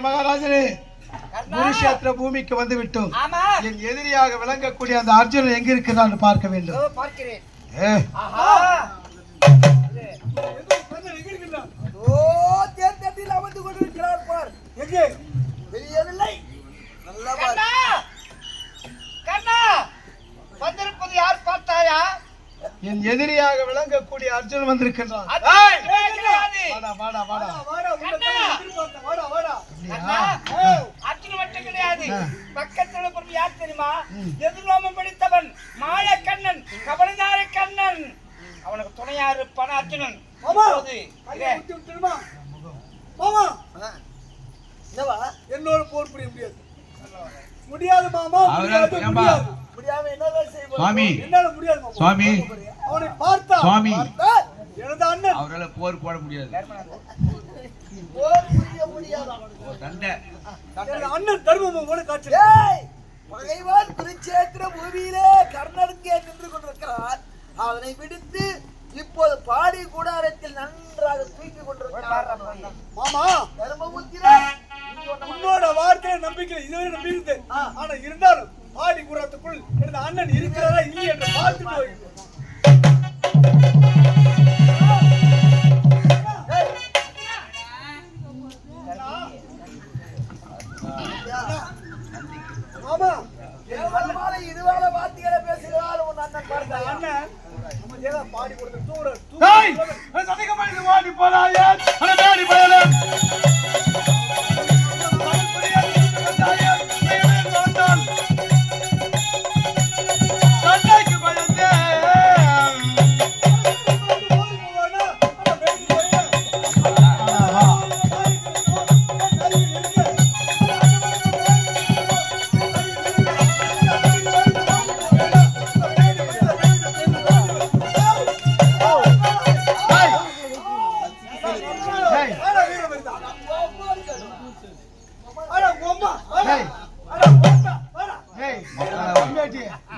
மகாராஜனே குருஷேத்திர பூமிக்கு வந்து விட்டோம் ஆமா. என் எதிரியாக விளங்கக்கூடிய அந்த அர்ஜுனன் எங்க பார்க்க வேண்டும். பார்க்கிறேன். அமர்ந்து கொண்டிருக்கிறார் பார். எங்கே தெரியவில்லை நல்லா பார் கண்ணா கண்ணா வந்திருப்பது யார் பார்த்தாயா என் எதிரியாக விளங்கக்கூடிய அர்ஜுனன் வந்திருக்கின்றான். அர்ஜுன் மட்டும் கிடையாது. பக்கத்துல இருக்கிறது யார் தெரியுமா? ம். எதிர்லோமம் படித்தவன் மாய கண்ணன் கபலதார கண்ணன். அவனுக்கு துணையா இருப்பான அர்ஜுனன். என்னோட போர் புரிய முடியாது. முடியாது மாமா. முடியாது, சுவாமி என்னால முடியாது மாமா. சுவாமி அவனை பார்த்தா சுவாமி. அவரால் போர் போட முடியாது. அண்ணன் தர்மம் கூட காட்சி பகைவான் குருச்சேத்திர பூமியிலே கர்ணனுக்கே நின்று கொண்டிருக்கிறான். அவனை விடுத்து இப்போது பாடி கூடாரத்தில் நன்றாக தூக்கி கொண்டிருக்கிறான். மாமா தர்மபுத்திரன். உன்னோட வார்த்தை நம்பிக்கை இதுவரை நம்பி இருந்தேன் ஆ. ஆனா இருந்தாலும் அண்ணன் இருக்கிறாரா இல்லையா என்று பார்த்துட்டு பாடி கொடுத்து தூர தூர சதிக மனித வாடி போறாயே. அட நாடி போயலே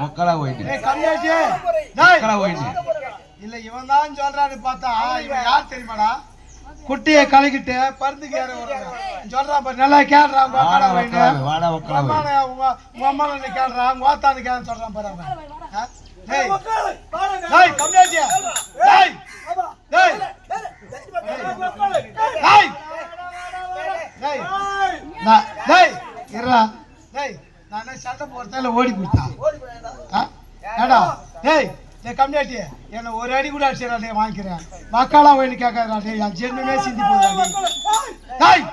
மொக்கலா போயிட்டு. மொக்கலா போயிட்டு. இல்ல இவன் தான் சொல்றான்னு பார்த்தா. இவன் யார் தெரியுமாடா? குட்டியை கலக்கிட்டு பருந்துக்கு ஏற வருவான் சொல்றான் பாரு நல்லா கேடுறான் உங்க வைங்க வாடா உங்க அம்மானை உங்க ஓத்தானு கேன்னு சொல்றான் பாரு அவன்? டேய் டேய் கம்மியாட்டி டேய் டேய் டேய் டேய் டேய் இருடா. நான் சண்டை போகிறதால ஓடி கொடுத்தான் ஆ? ஏடா டேய் டேய் கம்மியாட்டி என்னை ஒரு அடி கூட அடிச்சிடா டேய் வாங்கிக்கிறேன். மக்களாக வேணும் கேட்கறா டேய் என் ஜென்மமே சிந்தி போகுதா டேய்.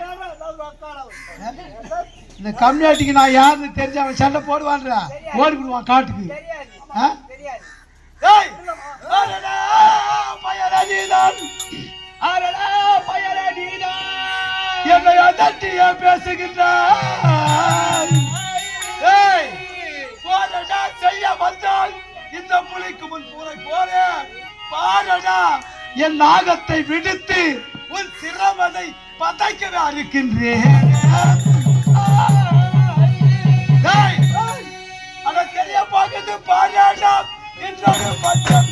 இந்த கம்மியாட்டிக்கு நான் யாருன்னு தெரிஞ்சு அவன் சண்டை போடுவான்றா? ஓடி விடுவான் காட்டுக்கு. ஆ? என்னை அதட்டியா பேசுகின்றாய். செய்ய வந்தால் இந்த புலிக்கு முன் பூனை போல பாரடா என் நாகத்தை விடுத்து உன் சிரமனை பதைக்கவே இருக்கின்றேன். டேய் தெரிய போகுது பாராடா இன்னொரு பட்சம்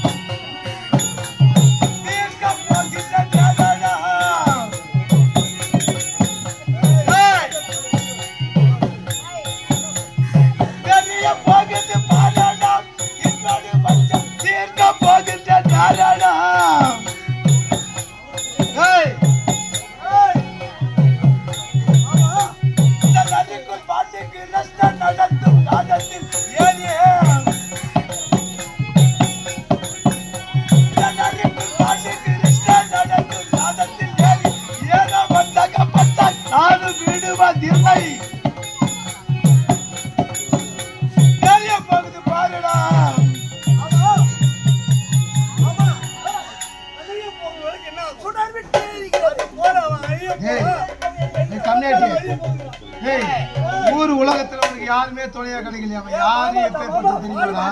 துணையா கிடைக்கலையா? அவன் யாரு எப்பேற்பட்டு தெரியுங்களா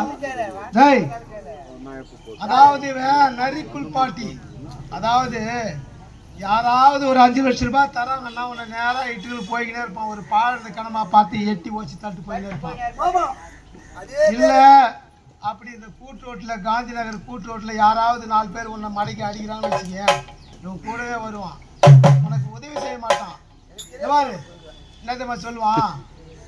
டேய் அதாவது இவன் நரிக்குள் பாட்டி. அதாவது யாராவது ஒரு அஞ்சு லட்சம் ரூபாய் தராங்கன்னா உன்னை நேரா இட்டுக்கு போய்கினே இருப்பான். ஒரு பாழந்த கணமா பார்த்து எட்டி ஓச்சு தட்டு போயினே இருப்பான். இல்ல அப்படி இந்த கூட்டு ரோட்டில் காந்தி நகர் கூட்டு ரோட்டில் யாராவது நாலு பேர் உன்னை மடக்கி அடிக்கிறாங்கன்னு வச்சுக்க இவன் கூடவே வருவான். உனக்கு உதவி செய்ய மாட்டான். என்னத்தம்மா சொல்லுவான்?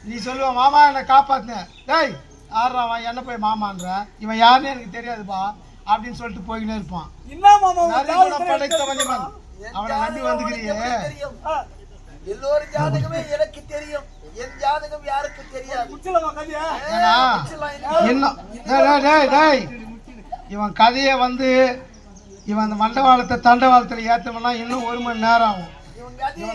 நீ சொல்லுவான் மாமா என்னை காப்பாத்தினேன் டேய் ஆடுறான் என்ன போய் மாமான்ற? இவன் யாருன்னு எனக்கு தெரியாதுப்பா அப்படின்னு சொல்லிட்டு போய்கினே இருப்பான். படைத்தவன் அவனை நம்பி வந்துக்கிறியே. எல்லோரும் ஜாதகமே எனக்கு தெரியும். என் ஜாதகம் யாருக்கு தெரியாது. இவன் கதையை வந்து இவன் அந்த மண்டவாளத்தை தண்டவாளத்தில் ஏற்றணும்னா இன்னும் ஒரு மணி நேரம் ஆகும். இவன் கதையை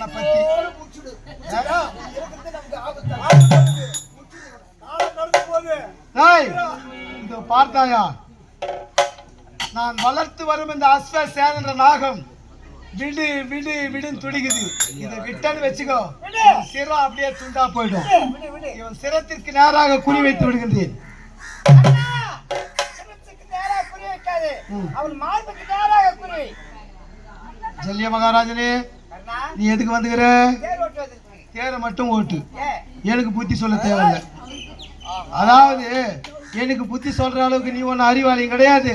இவனை பார்த்தாயா? நான் வளர்த்து வரும் இந்த அஸ்வ சேதன்ற நாகம் விடு விடு விடுன்னு துடிக்குது. இதை விட்டன்னு வச்சுக்கோ. சிரம் அப்படியே துண்டா போயிடும். இவன் சிரத்திற்கு நேராக குறி வைத்து விடுகின்றேன். அண்ணா ஜல்லிய மகாராஜனே நீ எதுக்கு வந்துக்கிற? தேர் மட்டும் ஓட்டு. எனக்கு புத்தி சொல்ல தேவையில்லை. அதாவது எனக்கு புத்தி சொல்ற அளவுக்கு நீ ஒன்றும் அறிவாளியும் கிடையாது.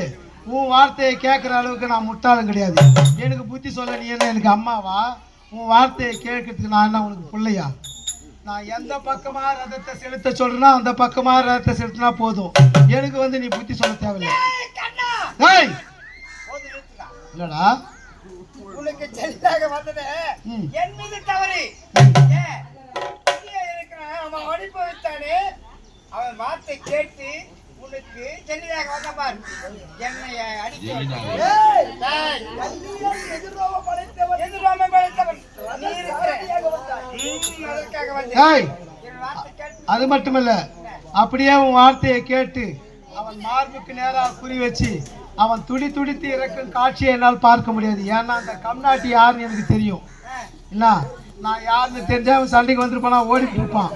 உன் வார்த்தையை கேட்குற அளவுக்கு நான் முட்டாளும் கிடையாது. எனக்கு புத்தி சொல்ல நீ என்ன எனக்கு அம்மாவா? உன் வார்த்தையை கேட்கறதுக்கு நான் என்ன உனக்கு பிள்ளையா? நான் எந்த பக்கமா ரதத்தை செலுத்த சொல்றேனோ அந்த பக்கமா ரதத்தை செலுத்தினா போதும். எனக்கு வந்து நீ புத்தி சொல்ல தேவையில்லை. இல்லடா. உனக்கு ஜெல்லாக வந்தது. என் மீது தவறு. ஏ இங்கே இருக்கிறான். அவன் அனுபவித்தானே அவன் வார்த்தை கேட்டு உனக்கு ஜெல்லியாக வந்த பார். என்னை அடிக்க எதிர்ரோகம் படைத்தவன். நீ இருக்கிற. அதற்காக வந்தேன் அது மட்டுமல்ல அப்படியே உன் வார்த்தையை கேட்டு அவன் மார்புக்கு நேராக குறி வச்சு அவன் துடி துடித்து இறக்கும் காட்சியை என்னால் பார்க்க முடியாது. ஏன்னா அந்த கம்நாட்டி யாருன்னு எனக்கு தெரியும். என்ன? நான் யாருன்னு தெரிஞ்சா அவன் சண்டைக்கு வந்துருப்பானா ஓடி கொடுப்பான்